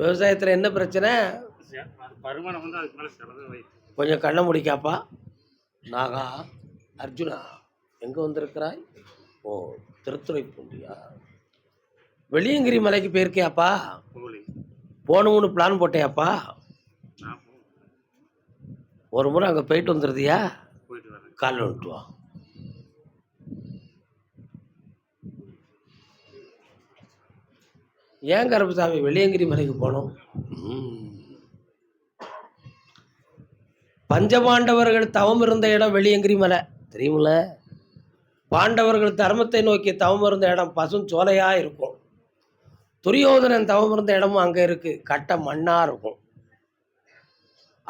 விவசாயத்தில் என்ன பிரச்சனை? அது வருமானம் வந்து அதுக்கு மேலே செலவு வைக்கும் கொஞ்சம் கண்ணை முடிக்காப்பா. நாகா அர்ஜுனா எங்கே வந்திருக்கிறாய்? ஓ திருத்துறைப்பூண்டியா. வெளியங்கிரி மலைக்கு போயிருக்கியாப்பா? போகணும்னு பிளான் போட்டியாப்பா? ஒரு முறை அங்கே போயிட்டு வரேன். காலைல விட்டு வா. ஏன் கருப்பசாமி வெளியங்கிரி மலைக்கு போனோம்? பஞ்சபாண்டவர்கள் தவம் இருந்த இடம் வெளியங்கிரி மலை தெரியுமில்ல? பாண்டவர்கள் தர்மத்தை நோக்கி தவம் இருந்த இடம் பசும் சோலையாக இருக்கும். துரியோதனன் தவம் இருந்த இடமும் அங்கே இருக்குது கட்ட மண்ணாக இருக்கும்.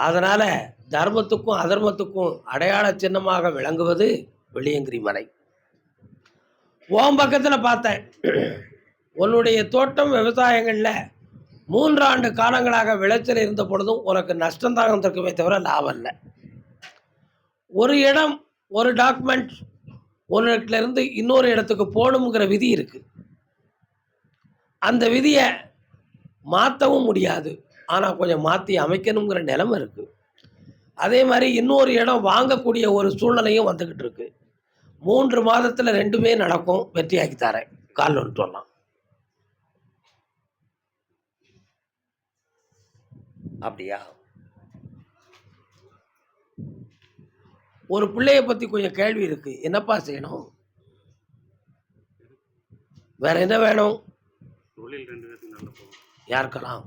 அதனால் தர்மத்துக்கும் அதர்மத்துக்கும் அடையாள சின்னமாக விளங்குவது வெளியங்கிரி மலை. ஓம் பக்கத்தில் பார்த்தேன். உன்னுடைய தோட்டம் விவசாயங்களில் மூன்றாண்டு காலங்களாக விளைச்சல் இருந்த பொழுதும் உனக்கு நஷ்டம் தான் வந்திருக்குமே தவிர லாபம் இல்லை. ஒரு இடம் ஒரு டாக்குமெண்ட் ஒரு இடத்துல இருந்து இன்னொரு இடத்துக்கு போகணுங்கிற விதி இருக்குது அந்த விதியை மாற்றவும் முடியாது. ஆனால் கொஞ்சம் மாற்றி அமைக்கணுங்கிற நிலைமை இருக்குது அதே மாதிரி இன்னொரு இடம் வாங்கக்கூடிய ஒரு சூழ்நிலையும் வந்துக்கிட்டு இருக்கு. மூன்று மாதத்தில் ரெண்டுமே நடக்கும். வெற்றியாக்கி தரேன். கால் ஒன்று சொல்லலாம் அப்படியா? ஒரு பிள்ளைய பற்றி கொஞ்சம் கேள்வி இருக்கு. என்னப்பா செய்யணும்? வேற என்ன வேணும்? யாருக்கெல்லாம்.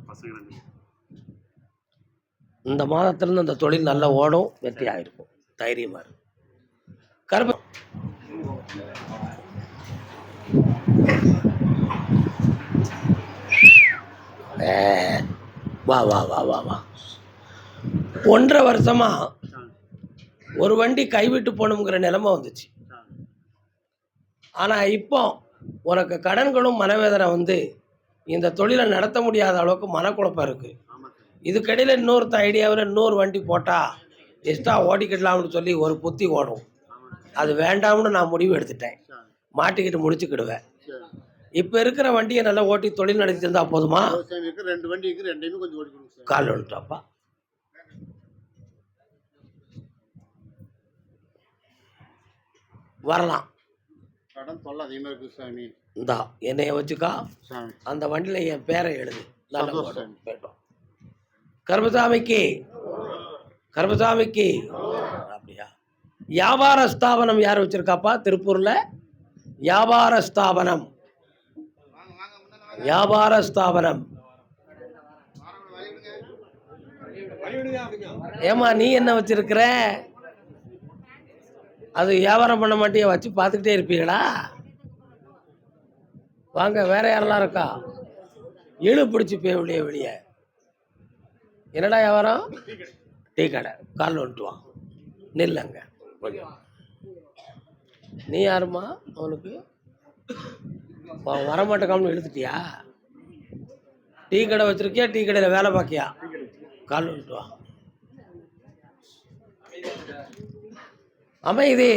இந்த மாதத்துலேருந்து அந்த தொழில் நல்லா ஓடும் வெற்றி ஆகிருக்கும் தைரியமாக இருக்கும் கருப்ப வா வா வா வா வா. ஒன்றரை வருஷமா ஒரு வண்டி கைவிட்டு போகணுங்கிற நிலைமை வந்துச்சு. ஆனால் இப்போ உனக்கு கடன்களும் மனவேதனை வந்து இந்த தொழிலை நடத்த முடியாத அளவுக்கு மனக்குழப்பம் இருக்குது இதுக்கடையில் இன்னொருத்த ஐடியாவில் இன்னொரு வண்டி போட்டால் எக்ஸ்ட்ரா ஓட்டிக்கிடலாம்னு சொல்லி ஒரு புத்தி ஓடும். அது வேண்டாம்னு நான் முடிவு எடுத்துட்டேன். மாட்டிக்கிட்டு முடிச்சுக்கிடுவேன். இப்போ இருக்கிற வண்டியை நல்லா ஓட்டி தொழில் நடத்தி இருந்தால் போதுமா ரெண்டு வண்டி இருக்கு ரெண்டையுமே கொஞ்சம் ஓடிக்கணும் சார். கால் வந்துட்டாப்பா. வரலாம். கடன் தொல்லை அதிகமாக இருக்கு சாமி. இந்தா என்னைய வச்சுக்கா. சாமி. அந்த வண்டியில் என் பேரை எழுது. நல்ல. போயிட்டோம் கருமசாமிக்கு. கருமசாமிக்கு. அப்படியா? வியாபார ஸ்தாபனம் யார் வச்சிருக்காப்பா? திருப்பூரில்? வியாபார ஸ்தாபனம். வியாபார ஸ்தாபனம். ஏமா நீ என்ன வச்சிருக்கிற? அது வியாபாரம் பண்ண மாட்டியா? வச்சு பார்த்துக்கிட்டே இருப்பீங்களா? வாங்க வேற யாரெல்லாம் இருக்கா? இழு பிடிச்சி போய் வெளியே வெளியே. என்னடா வியாபாரம்? டீ கடை. காலில் வந்துட்டு வா. நில்லுங்க. நீ யாரும்மா? அவனுக்கு? அவன் வரமாட்டேக்காமனு இழுத்துட்டியா? டீ கடை வச்சிருக்கியா? டீ கடையில் வேலை பார்க்கியா கால் வந்துட்டு வா. அமைதி.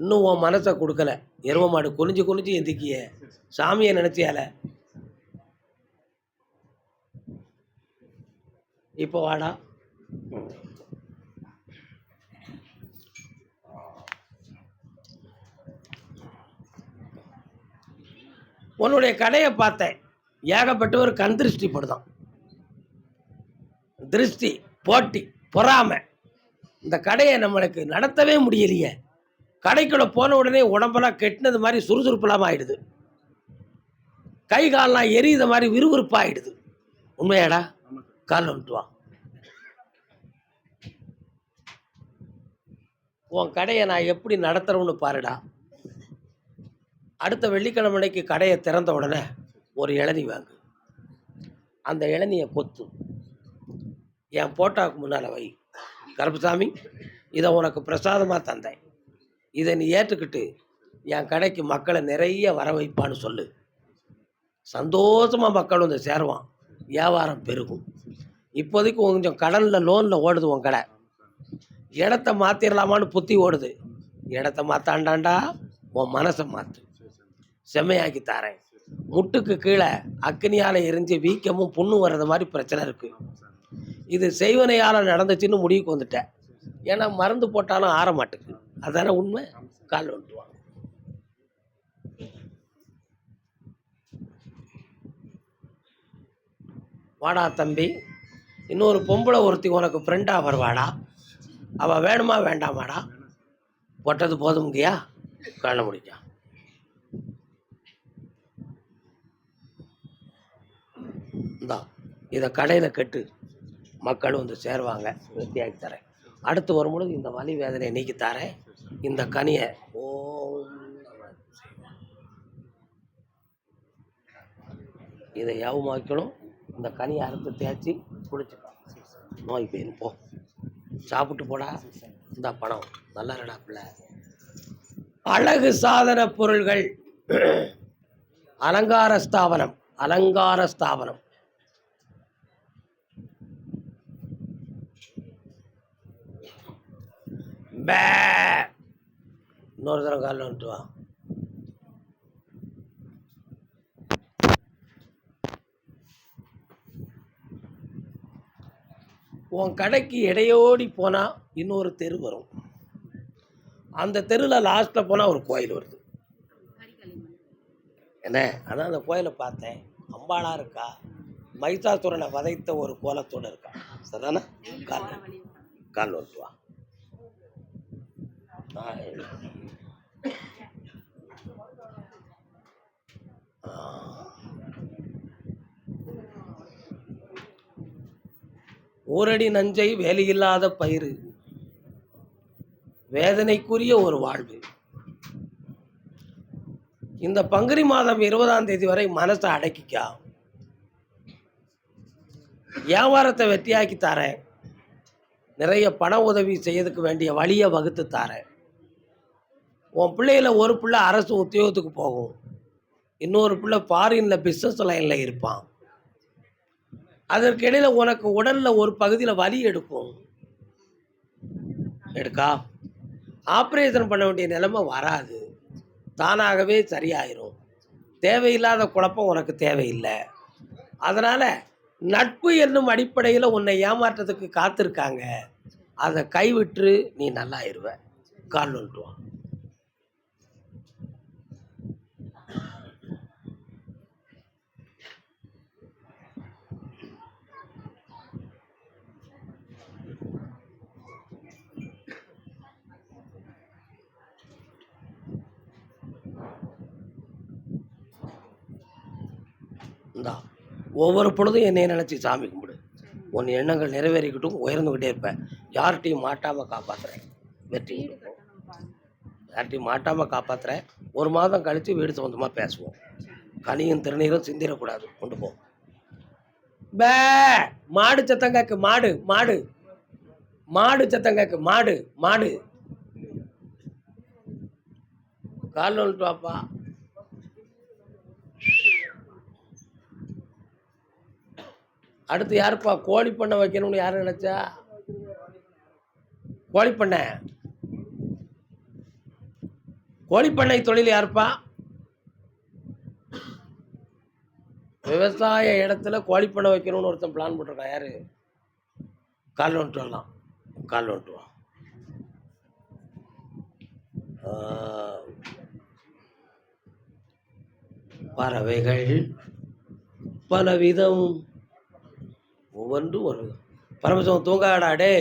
இன்னும் உன் மனசை கொடுக்கல. எருவ மாடு குனிஞ்சு குனிஞ்சு எந்திக்கிய. சாமியை நினைச்சியால. இப்போ வாடா. உன்னுடைய கடையை பார்த்தேன். ஏகப்பட்டவர் கண் திருஷ்டி படுதான். திருஷ்டி போட்டி பொறாமை. இந்த கடையை நம்மளுக்கு நடத்தவே முடியலையே. கடைக்குள்ளே போன உடனே உடம்பெல்லாம் கெட்டினது மாதிரி சுறுசுறுப்பெல்லாம் ஆகிடுது கை கால்லாம் எரியுத மாதிரி விறுவிறுப்பாயிடுது. உண்மையாடா? கால் காலில் வந்துட்டு வா. உன் கடையை நான் எப்படி நடத்துகிறோன்னு பாருடா. அடுத்த வெள்ளிக்கிழமைக்கு கடையை திறந்த உடனே ஒரு இளநி வாங்கு. அந்த இளநியை கொத்து. என் போட்டாவுக்கு முன்னால் வை. கருப்புசாமி இதை உனக்கு பிரசாதமாக தந்தேன். இதை நீ ஏற்றுக்கிட்டு என் கடைக்கு மக்களை நிறைய வர வைப்பான்னு சொல்லு. சந்தோஷமாக மக்கள் வந்து சேருவான். வியாபாரம் பெருகும். இப்போதைக்கு கொஞ்சம் கடனில் லோனில் ஓடுது உன் கடை. இடத்த மாற்றிடலாமான்னு புத்தி ஓடுது. இடத்த மாற்றாண்டாண்டா உன் மனசை மாற்று செம்மையாக்கி தாரேன். முட்டுக்கு கீழே அக்னியால் எரிஞ்சு வீக்கமும் புண்ணும் வர்றது மாதிரி பிரச்சனை இருக்குது இது செய்வனையால் நடந்துச்சுன்னு முடிவுக்கு வந்துட்டேன். ஏன்னா மருந்து போட்டாலும் ஆற மாட்டுக்கு அதானே உண்மை? கால் வந்துட்டுவாங்க வாடா தம்பி. இன்னொரு பொம்பளை ஒருத்தி உனக்கு ஃப்ரெண்டாக வருவாடா? அவள் வேணுமா வேண்டாமாடா? போட்டது போதும்ங்கய்யா காண முடிஞ்சா தான். இதை கடையில் கட்டு மக்களும் வந்து சேருவாங்க. வெட்டியாக்கி தரேன். அடுத்து வரும்பொழுது இந்த வலி வேதனையை நீக்கி தரேன். இந்த கனியை ஓம் இதை யாவுமாக்கணும் இந்த கனியை அறுத்து தேய்ச்சி குடிச்சுக்கணும். நோய் பெயின் போ. சாப்பிட்டு போடா. இந்த பணம். நல்லா இருடா பிள்ளை. அழகு சாதன பொருள்கள். அலங்கார ஸ்தாபனம். அலங்கார ஸ்தாபனம். பே. இன்னொரு தடவை காலில் வந்துட்டு வா. உன் கடைக்கு இடையோடி போனால் இன்னொரு தெரு வரும். அந்த தெருவில் லாஸ்ட்டில் போனால் ஒரு கோயில் வருது. என்ன? ஆனால் அந்த கோயிலை பார்த்தேன். அம்பாளா இருக்கா? மைசாசுரனை வதைத்த ஒரு கோலத்தோடு இருக்கா. சரிதானே? கால். கால் வந்துட்டு வா. ஊரடி நஞ்சை வேலையில்லாத பயிறு. வேதனைக்குரிய ஒரு வாழ்வு. இந்த பங்குனி மாதம் இருபதாம் தேதி வரை மனசை அடக்கிக்கா. வியாபாரத்தை வெற்றியாக்கி தரேன். நிறைய பண உதவி செய்யறதுக்கு வேண்டிய வழியை வகுத்து தரேன். உன் பிள்ளையில் ஒரு பிள்ளை அரசு உத்தியோகத்துக்கு போகும். இன்னொரு பிள்ளை ஃபாரினில் பிஸ்னஸ் லைனில் இருப்பான். அதற்கிடையில் உனக்கு உடலில் ஒரு பகுதியில் வலி எடுக்கும். எடுக்கா. ஆப்ரேஷன் பண்ண வேண்டிய நிலைமை வராது. தானாகவே சரியாயிரும். தேவையில்லாத குழப்பம் உனக்கு தேவையில்லை. அதனால் நட்பு என்னும் அடிப்படையில் உன்னை ஏமாற்றத்துக்கு காத்திருக்காங்க. அதை கைவிட்டு நீ நல்லாயிருவ. கால் நோண்டுவான் தான் ஒவ்வொரு பொழுதும் என்னை நினச்சி சாமி கும்பிடு. உன் எண்ணங்கள் நிறைவேறிக்கிட்டும் உயர்ந்துக்கிட்டே இருப்பேன் யார்கிட்டையும் மாட்டாமல் காப்பாற்றுறேன் வெற்றி யார்கிட்டையும் மாட்டாமல் காப்பாற்றுறேன் ஒரு மாதம் கழித்து வீடு சொந்தமாக பேசுவோம். கனியும் திருநீரும் சிந்திடக்கூடாது. கொண்டு போ. பே! மாடு சத்தம் கேட்கு மாடு மாடு. மாடு சத்தம் கேட்கு மாடு மாடு. கால் பாப்பா வாப்பா. அடுத்து யாருப்பா? கோழி பண்ணை வைக்கணும்னு யார் நினச்சா? கோழி பண்ணை. கோழி பண்ணை தொழில் யாருப்பா? விவசாய இடத்துல கோழி பண்ணை வைக்கணும்னு ஒருத்தன் பிளான் போட்டிருக்கான். யார்? கால் வந்துட்டு வரலாம். கால் வந்துட்டு வா. பறவைகள் பலவிதம். ஒவ்வொன்றும் ஒரு பரமசிவம் தூங்காடா டே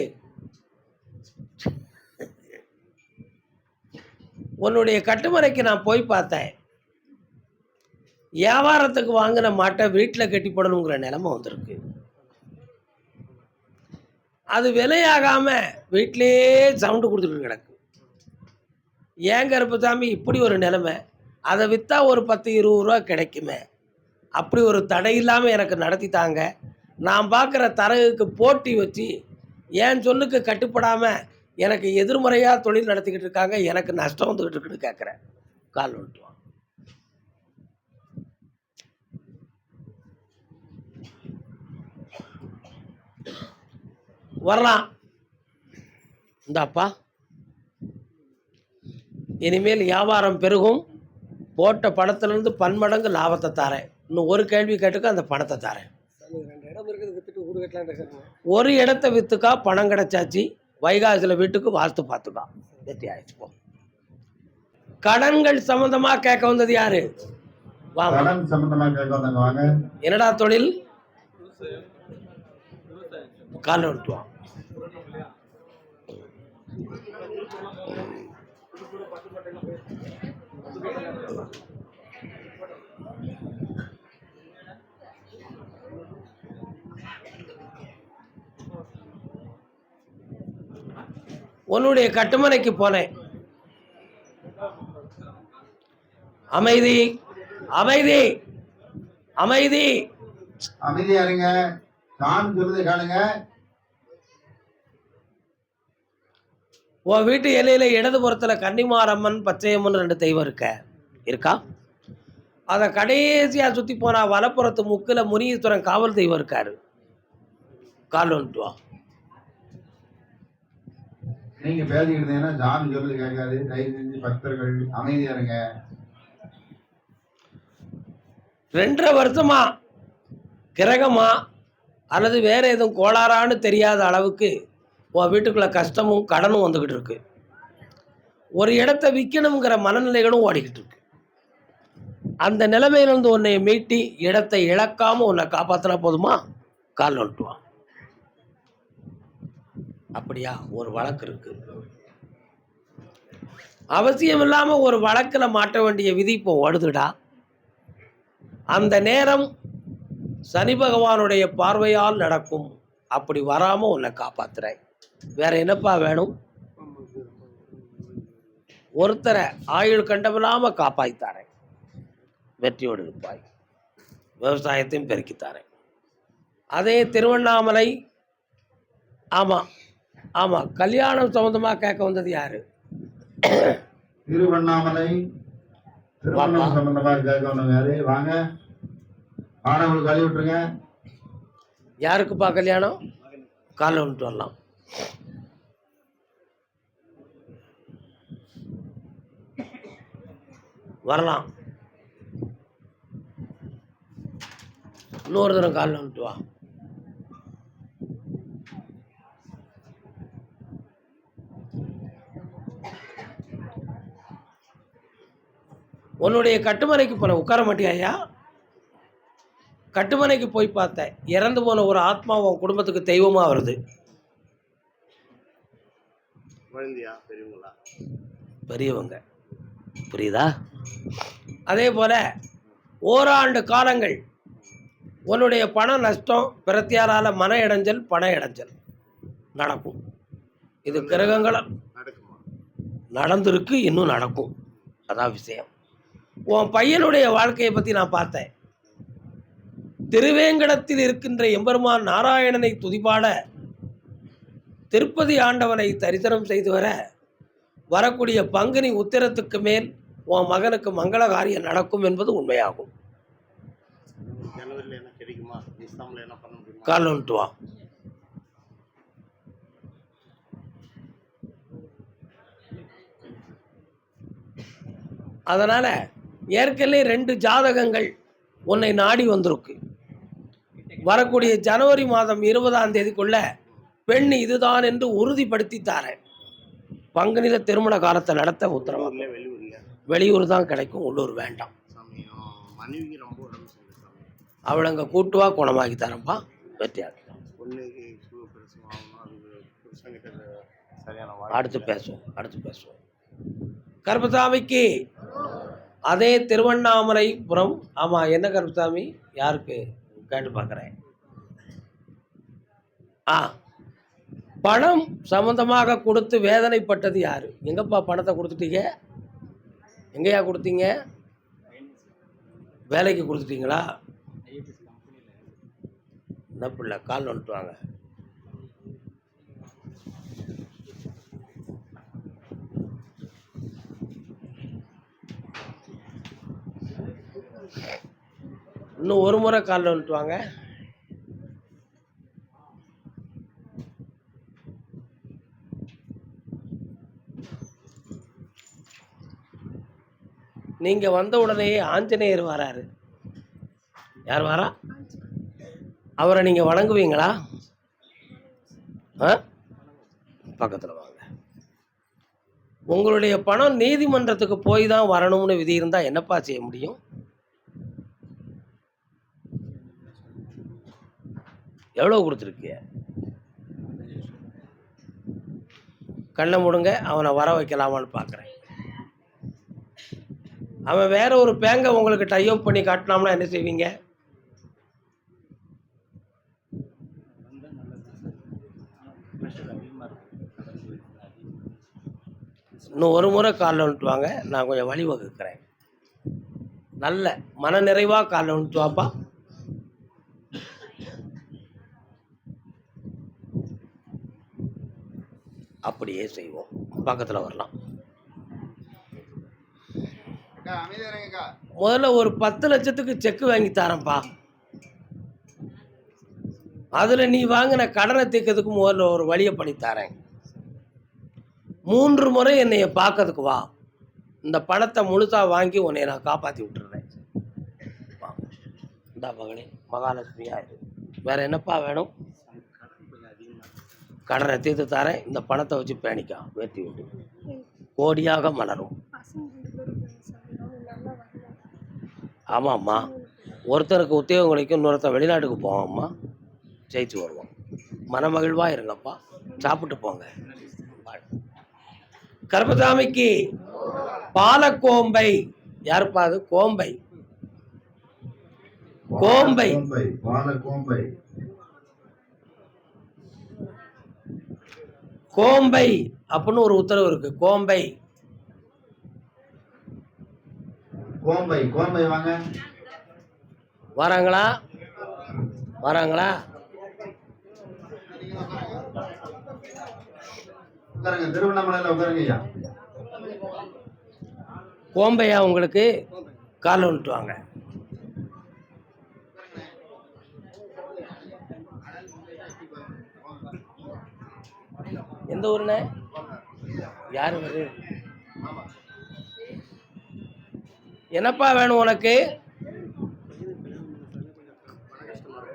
உன்னுடைய கட்டுமறைக்கு நான் போய் பார்த்தேன். வியாபாரத்துக்கு வாங்கின மாட்டை வீட்டில் கட்டி போடணுங்கிற நிலைமை வந்திருக்கு. அது விலையாகாம வீட்டிலேயே சவுண்டு கொடுத்துட்டு கிடக்கு. ஏன் கருப்பசாமி இப்படி ஒரு நிலைமை? அதை விற்றா ஒரு பத்து இருபது ரூபா கிடைக்குமே. அப்படி ஒரு தடை இல்லாமல் எனக்கு நடத்தி தாங்க. நான் பார்க்குற தரகுக்கு போட்டி வச்சு என் சொல்லுக்கு கட்டுப்படாமல் எனக்கு எதிர்மறையாக தொழில் நடத்திக்கிட்டு இருக்காங்க எனக்கு நஷ்டம் வந்துக்கிட்டு இருக்குன்னு கேட்குறேன். கால் விட்டுவான் வரலாம். இந்தாப்பா. இனிமேல் வியாபாரம் பெருகும். போட்ட பணத்துலேருந்து பன்மடங்கு லாபத்தை தாரேன். இன்னும் ஒரு கேள்வி கேட்டுக்க அந்த பணத்தை தாரேன் சாமி ரெண்டு இடம் இருக்குது வித்துட்டு வீடு கட்டலான்னு இருக்காங்க ஒரு இடத்த வித்துக்கா பணம் கிடைச்சாச்சு. வைகாசியில் வீட்டுக்கு வாஸ்து பார்த்துக்கா. வெற்றி ஆயிடுச்சு போ. கடன்கள் சம்பந்தமா கேட்க வந்தது யாரு? என்னடா தொழில்? கால் விட்டு வா. உன்னுடைய கட்டுமனைக்கு போனேன். அமைதி அமைதி அமைதி. அமைதியா இருங்க சொல்றதை காணுங்க. உன் வீட்டு எல்லையில இடதுபுறத்துல கன்னிமாரம்மன் பச்சையம்மன் ரெண்டு தெய்வம் இருக்க. இருக்கா? அதை கடைசியா சுத்தி போனா வலப்புறத்து முக்குல முனீஸ்வரன் காவல் தெய்வம் இருக்காரு. கால் வந்துட்டு நீங்க பேசிக்கிட்டு இருந்தீங்கன்னா சாமி கேட்காது. தயவு செஞ்சு பக்தர்கள் அமைதியா இருங்க. ரெண்டரை வருஷமா கிரகமா அல்லது வேற எதுவும் கோளாறான்னு தெரியாத அளவுக்கு உன் வீட்டுக்குள்ள கஷ்டமும் கடனும் வந்துக்கிட்டு இருக்கு. ஒரு இடத்த விற்கணுங்கிற மனநிலைகளும் ஓடிக்கிட்டு இருக்கு. அந்த நிலைமையிலிருந்து உன்னை மீட்டி இடத்தை இழக்காம உன்னை காப்பாற்றினா போதுமா? கால் வந்துட்டு அப்படியா? ஒரு வழக்கு இருக்கு. அவசியம் இல்லாம ஒரு வழக்குல மாட்ட வேண்டிய விதி இப்போ ஓடுதுடா அந்த நேரம் சனி பகவானுடைய பார்வையால் நடக்கும். அப்படி வராம உன்னை காப்பாத்துறேன். வேற என்னப்பா வேணும்? ஒருத்தரை ஆயுள் கண்டமில்லாம காப்பாய்த்தாரேன் வெற்றியோடு இருப்பாய் விவசாயத்தையும் பெருக்கித்தாரேன் அதே திருவண்ணாமலை ஆமாம் ஆமா கல்யாணம் சம்பந்தமா கேட்க வந்தது யாரு? திருவண்ணாமலை திருவண்ணாமலை சம்பந்தமா கேட்க வந்தாங்க யாரு? வாங்க. மாணவர்கள் கழுவி விட்டுருங்க. யாருக்குப்பா கல்யாணம்? காலைல வந்துட்டு வரலாம். வரலாம். இன்னொரு தரம் காலைல வந்துட்டு வா. உன்னுடைய கட்டுமனைக்கு போன உட்கார மாட்டியா ஐயா? கட்டுமனைக்கு போய் பார்த்தேன் இறந்து போன ஒரு ஆத்மா உன் குடும்பத்துக்கு தெய்வமா வருது. பெரியவங்க. புரியுதா? அதே போல ஓராண்டு காலங்கள் உன்னுடைய பண நஷ்டம் பிரத்தியாரால மன இடைஞ்சல் பண இடைஞ்சல் நடக்கும். இது கிரகங்கள் நடக்குமா? நடந்திருக்கு இன்னும் நடக்கும். அதான் விஷயம். உன் பையனுடைய வாழ்க்கையை பற்றி நான் பார்த்தேன். திருவேங்கடத்தில் இருக்கின்ற எம்பெருமான் நாராயணனை துதிபாட திருப்பதி ஆண்டவனை தரிசனம் செய்து வர வரக்கூடிய பங்குனி உத்திரத்துக்கு மேல் உன் மகனுக்கு மங்கள காரியம் நடக்கும் என்பது உண்மையாகும். கால் வா. அதனால் ஏற்கனவே ரெண்டு ஜாதகங்கள் உன்னை நாடி வந்திருக்கு. வரக்கூடிய ஜனவரி மாதம் இருபதாம் தேதிக்குள்ள பெண் இதுதான் என்று உறுதிப்படுத்தி தாரேன் பங்குனில திருமண காலத்தை நடத்த வெளியூர்ல. வெளியூர் தான் கிடைக்கும் உள்ளூர் வேண்டாம். அவளை அங்கே கூட்டுவா குணமாக்கி தரேன்ப்பா வெற்றியாக அடுத்து பேசுவோம் அடுத்து பேசுவோம். கருப்பசாமிக்கு அதே திருவண்ணாமலைபுரம் ஆமாம் என்ன கருப்பசாமி யாருக்கு? கேட்டு பார்க்குறேன். ஆ பணம் சம்பந்தமாக கொடுத்து வேதனைப்பட்டது யாரு? எங்கப்பா பணத்தை கொடுத்துட்டீங்க? எங்கேயா கொடுத்தீங்க? வேலைக்கு கொடுத்துட்டீங்களா? என்ன பிள்ளை கால் வந்துட்டு வாங்க. இன்னும் ஒரு முறை காலில் வந்துட்டு வாங்க. நீங்கள் வந்த உடனே ஆஞ்சநேயர் வராரு. யார் வரா? அவரை நீங்கள் வணங்குவீங்களா? ஆ? பக்கத்தில் வாங்க. உங்களுடைய பணம் நீதிமன்றத்துக்கு போய் தான் வரணும்னு விதி இருந்தால் என்னப்பா செய்ய முடியும்? எவ்வளோ கொடுத்துருக்கிய கண்ணை முடுங்க அவனை வர வைக்கலாமான்னு பார்க்குறேன். அவன் வேற ஒரு பேங்கை உங்களுக்கு டைப் பண்ணி காட்டினாம்னா என்ன செய்வீங்க? இன்னும் ஒரு முறை காலில் வந்துட்டு வாங்க நான் கொஞ்சம் வழி வகுக்கிறேன். நல்ல மன நிறைவாக காலில் வந்துட்டு வாப்பா. அப்படியே செய்வோம். பக்கத்தில் வரலாம். முதல்ல ஒரு பத்து லட்சத்துக்கு செக் வாங்கி தரேன்ப்பா. அதில் நீ வாங்கின கடனை தீர்க்கறதுக்கு முதல்ல ஒரு வழியை பண்ணி தரேன். மூன்று முறை என்னைய பார்க்கறதுக்கு வா. இந்த பணத்தை முழுசா வாங்கி உன்னை நான் காப்பாற்றி விட்டுறேன். இந்தா மகனே மகாலட்சுமியா இரு. வேற என்னப்பா வேணும்? கடனை தீர்த்து தரேன் இந்த பணத்தை வச்சு பேணிக்கா வேட்டி விட்டு கோடியாக மலரும். ஆமாம்மா. ஒருத்தருக்கு உத்தியோகம் கிடைக்கும் இன்னொருத்தன் வெளிநாட்டுக்கு போவோம்மா. ஜெயிச்சு வருவோம் மனமகிழ்வாக இருங்கப்பா. சாப்பிட்டு போங்க. வாழ். கருப்பசாமிக்கு பாலக்கோம்பை. யாருப்பா அது? கோம்பை. கோம்பை. பாலக்கோம்பை. கோம்பை அப்படின்னு ஒரு உத்தரவு இருக்கு. கோம்பை. கோம்பை கோம்பை வாங்க. வராங்களா? வராங்களா? உட்காருங்க திருவண்ணாமலையில உட்காருங்க ஐயா. கோம்பையா உங்களுக்கு? காலில் வந்துட்டு வாங்க எந்த ஊருண்ணே? யார் வருது என்னப்பா வேணும் உனக்கு?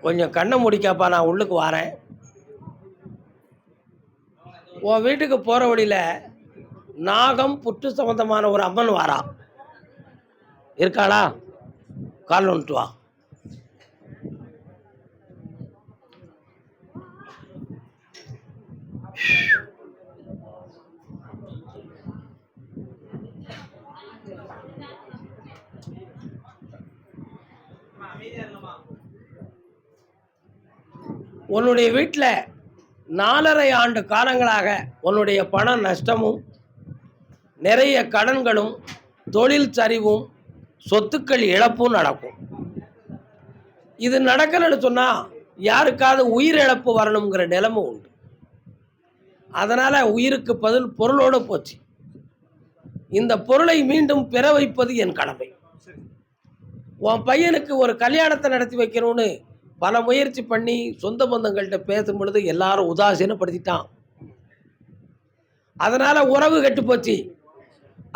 கொஞ்சம் கண்ணை முடிக்காப்பா நான் உள்ளுக்கு வரேன். உன் வீட்டுக்கு போகிற வழியில் நாகம் புற்று சம்மந்தமான ஒரு அம்மன் வாரா. இருக்காளா? காலில் வந்துட்டு வா. உன்னுடைய வீட்டில் நாலரை ஆண்டு காலங்களாக உன்னுடைய பண நஷ்டமும் நிறைய கடன்களும் தொழில் சரிவும் சொத்துக்கள் இழப்பும் நடக்கும். இது நடக்கலைன்னு சொன்னால் யாருக்காவது உயிரிழப்பு வரணுங்கிற நிலைமை உண்டு. அதனால் உயிருக்கு பதில் பொருளோடு போச்சு. இந்த பொருளை மீண்டும் பெற வைப்பது என் கடமை. உன் பையனுக்கு ஒரு கல்யாணத்தை நடத்தி வைக்கணும்னு பல முயற்சி பண்ணி சொந்த பந்தங்கள்கிட்ட பேசும் பொழுது எல்லாரும் உதாசீனப்படுத்திட்டான். அதனால் உறவு கெட்டு போச்சு.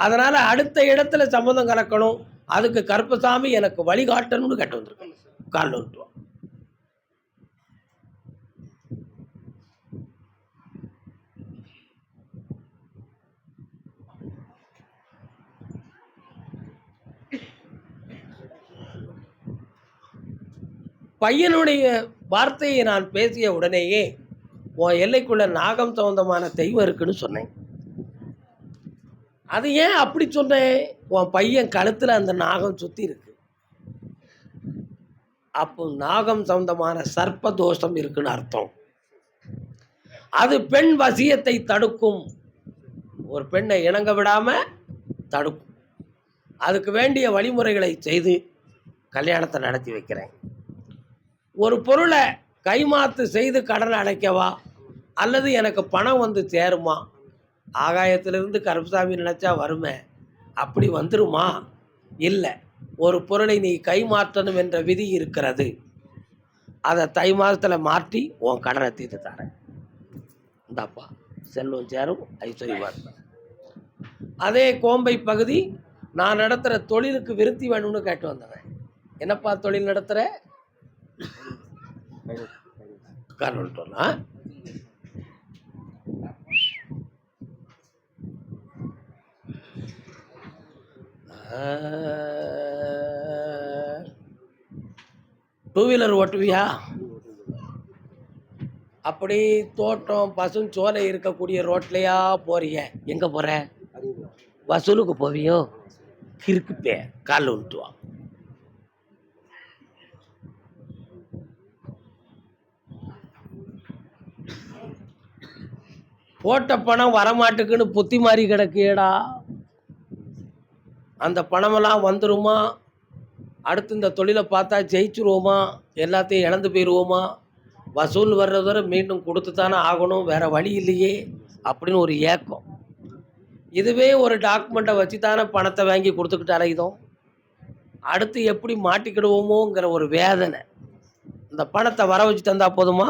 அதனால் அடுத்த இடத்துல சம்மந்தம் கலக்கணும். அதுக்கு கருப்பசாமி எனக்கு வழிகாட்டணும்னு கேட்டு வந்திருக்கேன் கால் விட்டுருவோம் பையனுடைய வார்த்தையை நான் பேசிய உடனேயே உன் எல்லைக்குள்ள நாகம் சம்பந்தமான தெய்வம் இருக்குன்னு சொன்னேன். அது ஏன் அப்படி சொன்னேன் உன் பையன் கழுத்தில் அந்த நாகம் சுற்றி இருக்கு. அப்போ நாகம் சம்பந்தமான சர்ப்ப தோஷம் இருக்குன்னு அர்த்தம். அது பெண் வசியத்தை தடுக்கும். ஒரு பெண்ணை இணங்க விடாமல் தடுக்கும். அதுக்கு வேண்டிய வழிமுறைகளை செய்து கல்யாணத்தை நடத்தி வைக்கிறேன். ஒரு பொருளை கைமாத்து செய்து கடன் அடைக்கவா? அல்லது எனக்கு பணம் வந்து சேருமா? ஆகாயத்திலிருந்து கருப்புசாமி நினச்சா வருமே? அப்படி வந்துருமா? இல்லை. ஒரு பொருளை நீ கைமாற்றணும் என்ற விதி இருக்கிறது. அதை தை மாதத்தில் மாற்றி உன் கடனை தீர்த்து தரேன். இந்தாப்பா செல்வம் சேரும் ஐஸ்வர்யமாக இருப்பேன் அதே கோம்பை பகுதி நான் நடத்துகிற தொழிலுக்கு விருத்தி வேணும்னு கேட்டு வந்தவன். என்னப்பா தொழில் நடத்துகிற காரணம்னா டூ வீலர் ஓட்டுவியா? அப்படி தோட்டம் பசுஞ்சோலை இருக்கக்கூடிய ரோட்லையா போறிய? எங்கே போகிற வசூலுக்கு போவியோ? கிறுக்கு பே காலில் விட்டுவான் போட்ட பணம் வரமாட்டுக்குன்னு புத்தி மாறி கிடக்கியடா. அந்த பணமெல்லாம் வந்துருமா? அடுத்து இந்த தொழிலை பார்த்தா ஜெயிச்சிருவோமா? எல்லாத்தையும் இழந்து போயிடுவோமா வசூல் வர்றது வரை மீண்டும் கொடுத்து தானே ஆகணும் வேறு வழி இல்லையே அப்படின்னு ஒரு ஏக்கம். இதுவே ஒரு டாக்குமெண்ட்டை வச்சு தானே பணத்தை வாங்கி கொடுத்துக்கிட்டு அலையுதோம் அடுத்து எப்படி மாட்டிக்கிடுவோமோங்கிற ஒரு வேதனை. இந்த பணத்தை வர வச்சு தந்தால் போதுமா?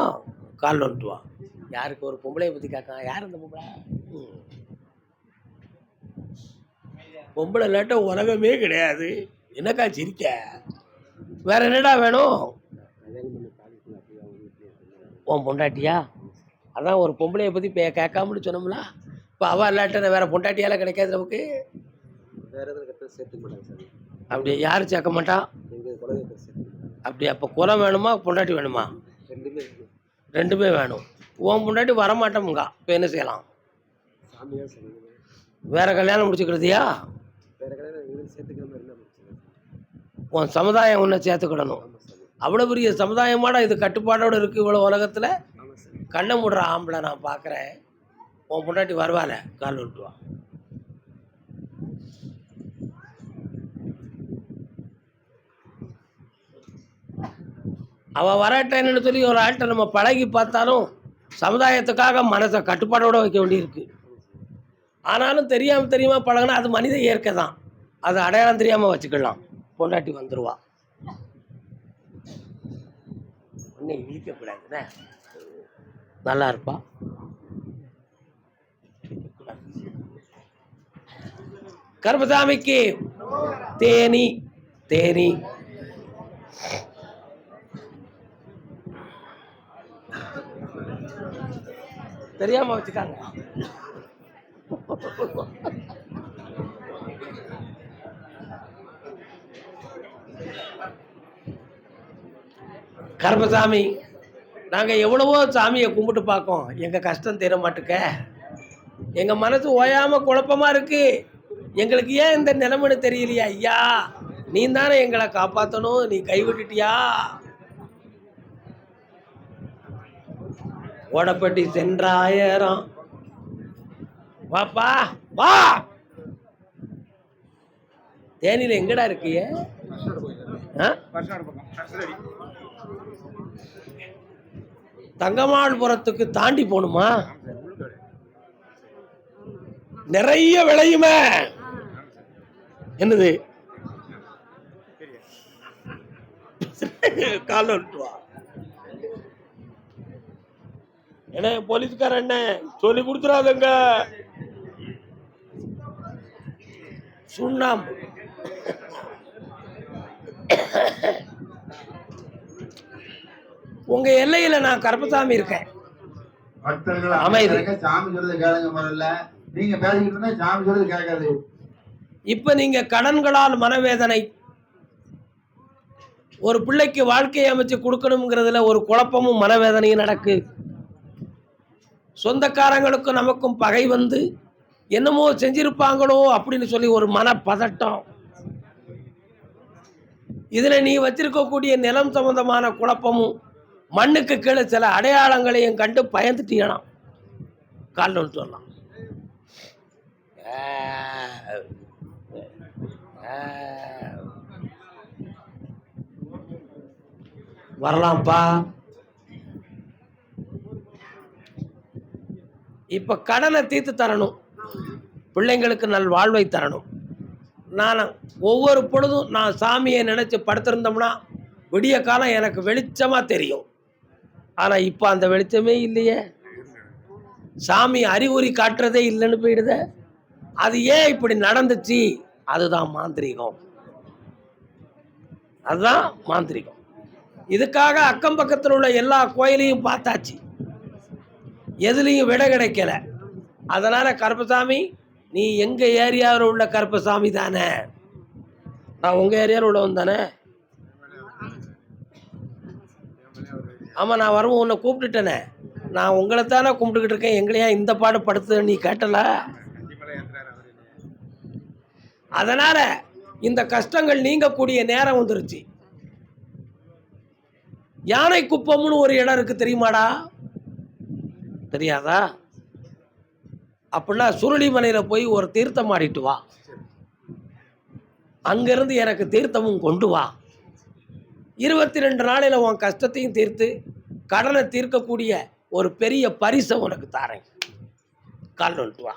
கால் வந்துட்டுவான் யாருக்கு ஒரு பொம்பளையை பற்றி கேட்கான் யார் அந்த பொம்பளை. பொம்பளை இல்லாட்ட உலகமே கிடையாது. என்னக்கா சிரிக்க? வேற என்னடா வேணும்? உன் பொண்டாட்டியா? அதான் ஒரு பொம்பளையை பற்றி இப்போ கேட்காமனு சொன்னோம்ல. இப்போ அவள் இல்லாட்ட வேற பொண்டாட்டியால கிடைக்காது நமக்கு. வேற அப்படி யார் சேர்க்க மாட்டா? எங்கள் குலதெய்வத்தை சேர்த்துக்க அப்படி அப்போ குலம் வேணுமா? பொண்டாட்டி வேணுமா? ரெண்டுமே. ரெண்டுமே வேணும். உன் பொண்டாட்டி வரமாட்டோமுங்க இப்போ என்ன செய்யலாம்? வேற கல்யாணம் முடிச்சுக்கிறதியா? உன் சமுதாயம் ஒன்று சேர்த்துக்கிடணும். அவ்வளோ பெரிய சமுதாயமாடா இது கட்டுப்பாடோடு இருக்குது இவ்வளோ உலகத்தில். கண்ணை மூடுற ஆம்பளை நான் பார்க்குறேன் உன் பொண்டாட்டி வருவாள? கால் விட்டுவா அவள் வராட்டேன்னு சொல்லி ஒரு ஆள்கிட்ட நம்ம பழகி பார்த்தாலும் சமுதாயத்துக்காக மனசை கட்டுப்பாடோடு வைக்க வேண்டியிருக்கு. ஆனாலும் தெரியாமல் தெரியாமல் பழகினா அது மனித இயற்கை தான். அது அடையாளம் தெரியாமல் வச்சுக்கலாம். பொண்டாட்டி வந்துடுவா ஒன்றும் இழிக்கக்கூடாதுண்ணே நல்லா இருப்பா. கருப்பசாமிக்கு தேனி தேனி. தெரியாம வச்சுட்டாங்க கருப்பசாமி நாங்கள் எவ்வளவோ சாமியை கும்பிட்டு பார்க்கோம். எங்கள் கஷ்டம் தெரிய மாட்டுக்க. எங்கள் மனசு ஓயாமல் குழப்பமா இருக்குது எங்களுக்கு ஏன் இந்த நிலைமைன்னு தெரியலையா ஐயா? நீ தானே எங்களை காப்பாற்றணும் நீ கைவிட்டுட்டியா ஓடப்பட்டி சென்றாயிரம். வாப்பா வா. தேனியில எங்கடா இருக்கிய? தங்கமாள்புரத்துக்கு தாண்டி போகணுமா நிறைய விளையுமே. என்னது? கால் விட்டு வா. என்ன போலீஸ்கார என்ன? சொல்லி கொடுத்துறாதங்க. சுண்ணாம்பு. உங்க எல்லையில நான் கருப்பசாமி இருக்கேன். அமைதி. சாமி சொல்றது கேளுங்க முதல்ல. நீங்க பேசிக்கிட்டு இருந்தா சாமி சொல்றது கேட்காது. இப்ப நீங்க கடன்களால் மனவேதனை ஒரு பிள்ளைக்கு வாழ்க்கையை அமைச்சு கொடுக்கணுங்கிறதுல ஒரு குழப்பமும் மனவேதனையும் நடக்கு. சொந்தக்காரங்களுக்கும் நமக்கும் பகை வந்து என்னமோ செஞ்சிருப்பாங்களோ அப்படின்னு சொல்லி ஒரு மனப்பதட்டம். இதில் நீ வச்சிருக்கக்கூடிய நிலம் சம்பந்தமான குழப்பமும் மண்ணுக்கு கீழே சில அடையாளங்களையும் கண்டு பயந்துட்டீங்களாம். கால் சொல்லலாம் வரலாம்ப்பா. இப்போ கடனை தீர்த்து தரணும். பிள்ளைங்களுக்கு நல் வாழ்வை தரணும். நான் ஒவ்வொரு பொழுதும் நான் சாமியை நினச்சி படுத்திருந்தோம்னா விடிய காலம் எனக்கு வெளிச்சமாக தெரியும். ஆனால் இப்போ அந்த வெளிச்சமே இல்லையே. சாமி அறிகுறி காட்டுறதே இல்லைன்னு போயிடுதே. அது ஏன் இப்படி நடந்துச்சு? அதுதான் மாந்திரீகம். அதுதான் மாந்திரீகம். இதுக்காக அக்கம் பக்கத்தில் உள்ள எல்லா கோயிலையும் பார்த்தாச்சு. எதுலேயும் விடை கிடைக்கல. அதனால் கருப்பசாமி நீ எங்கள் ஏரியாவில் உள்ள கருப்பசாமி தானே? நான் உங்கள் ஏரியாவில் உள்ளவன் தானே? ஆமாம் நான் வரவும் உன்னை கூப்பிட்டுட்டேனே. நான் உங்களை தானே கும்பிட்டுக்கிட்டு இருக்கேன். எங்களையா இந்த பாடு படுத்து நீ கேட்டல? அதனால் இந்த கஷ்டங்கள் நீங்கக்கூடிய நேரம் வந்துருச்சு. யானை குப்பம்னு ஒரு இடம் இருக்குது தெரியுமாடா? தெரியாதா? அப்படின்னா சுருளிமலையில் போய் ஒரு தீர்த்தம் ஆடிட்டு வா. அங்கேருந்து எனக்கு தீர்த்தமும் கொண்டு வா. இருபத்தி ரெண்டு நாளையில் உன் கஷ்டத்தையும் தீர்த்து கடனை தீர்க்கக்கூடிய ஒரு பெரிய பரிசை உனக்கு தாரேன். கால் வந்துட்டு வா.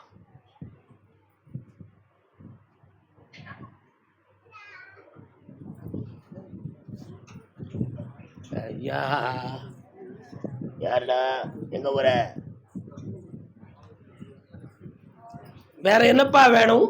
ஐயா யாருடா? எங்கள் ஊரை வேற என்னப்பா வேணும்?